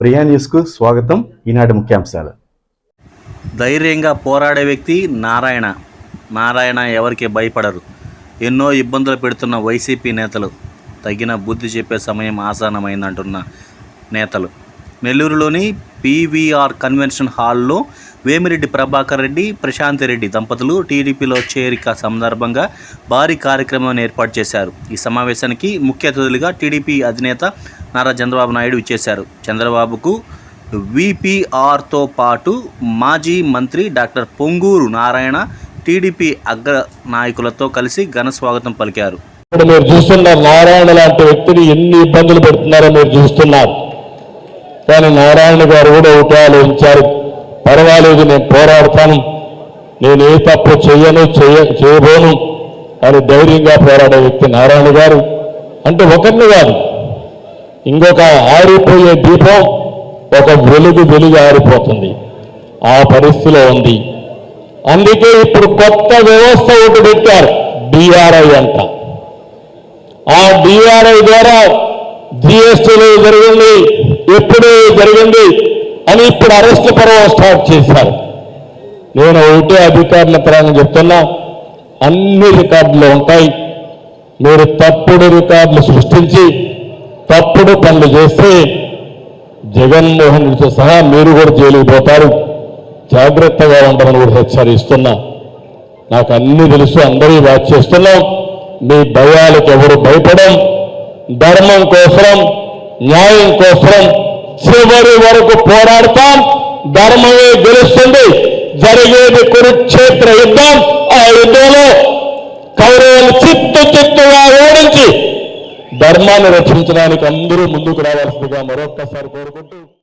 ప్రియా న్యూస్కు స్వాగతం. ఈనాటి ముఖ్యాంశాలు. ధైర్యంగా పోరాడే వ్యక్తి నారాయణ. నారాయణ ఎవరికి భయపడరు. ఎన్నో ఇబ్బందులు పెడుతున్న వైసీపీ నేతలు. తగిన బుద్ధి చెప్పే సమయం ఆసానమైందంటున్న నేతలు. నెల్లూరులోని పీవీఆర్ కన్వెన్షన్ హాల్లో వేమిరెడ్డి ప్రభాకర్ రెడ్డి ప్రశాంత్ రెడ్డి దంపతులు టీడీపీలో చేరిక సందర్భంగా భారీ కార్యక్రమం ఏర్పాటు చేశారు. ఈ సమావేశానికి ముఖ్య అతిథులుగా టీడీపీ అధినేత నారా చంద్రబాబు నాయుడు ఇచ్చేశారు చంద్రబాబుకు విపిఆర్తో పాటు మాజీ మంత్రి డాక్టర్ పొంగూరు నారాయణ టీడీపీ అగ్ర నాయకులతో కలిసి ఘన స్వాగతం పలికారు. మీరు చూస్తున్నారు నారాయణ లాంటి వ్యక్తిని ఎన్ని ఇబ్బందులు పెడుతున్నారో మీరు చూస్తున్నారు. కానీ నారాయణ గారు కూడా ఒకటి ఆలోచించారు పర్వాలేదు నేను పోరాడతాను. నేను ఏ తప్పు చెయ్యను చెయ్య చేయబోను అని ధైర్యంగా పోరాడే వ్యక్తి నారాయణ గారు. అంటే ఒకరిని కాదు ఇంకొక ఆరిపోయే దీపం ఒక వెలుగు వెలుగు ఆరిపోతుంది. ఆ పరిస్థితిలో ఉంది. అందుకే ఇప్పుడు కొత్త వ్యవస్థ ఒకటి పెట్టారు డిఆర్ఐ అంట. ఆ డిఆర్ఐ ద్వారా జిఎస్టీలో జరిగింది. ఎప్పుడు జరిగింది అని ఇప్పుడు అరెస్ట్ పర్వం స్టార్ట్ చేశారు. నేను ఒకటే అధికారుల పరంగా చెప్తున్నా అన్ని రికార్డులు ఉంటాయి. మీరు తప్పుడు రికార్డులు సృష్టించి తప్పుడు పనులు చేస్తే జగన్మోహన్ రెడ్డితో సహా మీరు కూడా జైలుకి పోతారు. జాగ్రత్తగా ఉండమని కూడా హెచ్చరిస్తున్నా. నాకు అన్ని తెలుసు అందరూ వాచ్ చేస్తున్నాం. మీ భయాలకు ఎవరు భయపడం ధర్మం కోసం న్యాయం కోసం చివరి వరకు పోరాడతాం. ధర్మమే గెలుస్తుంది. జరిగేది కురుక్షేత్ర యుద్ధం. ఆ యుద్ధంలో కౌరవులు చిత్తు చిత్తుగా ఓడించి ధర్మాన్ని రక్షించడానికి అందరూ ముందుకు రావాల్సిందిగా మరొక్కసారి కోరుకుంటూ